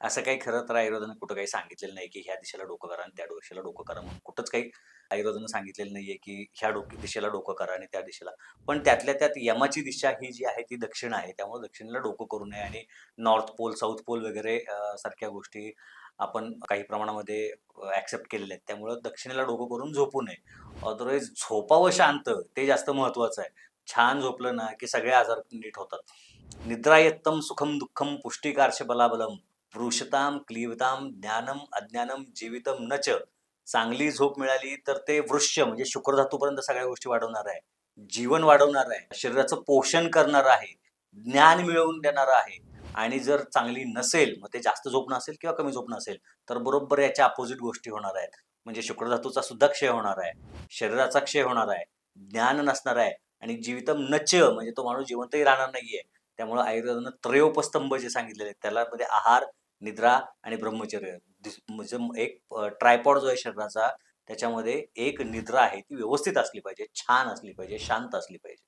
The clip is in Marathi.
असं काही खरं तर आयुर्वेदानं कुठं काही सांगितलेलं नाही की ह्या दिशेला डोकं करा आणि त्या दिशेला डोकं करा म्हणून. कुठंच काही आयुर्वेदानं सांगितलेलं नाहीये की ह्या डोके दिशेला डोकं करा आणि त्या दिशेला. पण त्यातल्या त्यात यमाची दिशा ही जी आहे ती दक्षिण आहे त्यामुळे दक्षिणेला डोकं करू नये आणि नॉर्थ पोल साऊथ पोल वगैरे सारख्या गोष्टी आपण काही प्रमाणामध्ये ऍक्सेप्ट केलेल्या आहेत. त्यामुळं दक्षिणेला डोकं करून झोपू नये. अदरवाईज झोपावं शांत ते जास्त महत्वाचं आहे. छान झोपलं ना की सगळे आजार नीट होतात. निद्रायत्तम सुखम दुःखम पुष्टिकारश बलाबलम वृषताम क्लीवताम ज्ञानम अज्ञानम जीवितम नच चांगली झोप मिळाली तर ते वृक्ष म्हणजे शुक्रधातूपर्यंत सगळ्या गोष्टी वाढवणार आहे. जीवन वाढवणार आहे. शरीराचं पोषण करणार आहे. ज्ञान मिळवून देणार आहे. आणि जर चांगली नसेल मग ते जास्त झोप नसेल किंवा कमी झोप नसेल तर बरोबर याच्या अपोजिट गोष्टी होणार आहेत. म्हणजे शुक्रधातूचा सुद्धा क्षय होणार आहे. शरीराचा क्षय होणार आहे. ज्ञान नसणार आहे. आणि जीवितम नच म्हणजे तो माणूस जिवंतही राहणार नाहीये. त्यामुळे आयुर्वेदानं त्रयोपस्तंभ जे सांगितलेले त्याला मध्ये आहार निद्रा आणि ब्रह्मचर्य. म्हणजे एक ट्रायपॉड जो आहे शरीराचा त्याच्यामध्ये एक निद्रा आहे ती व्यवस्थित असली पाहिजे छान असली पाहिजे शांत असली पाहिजे.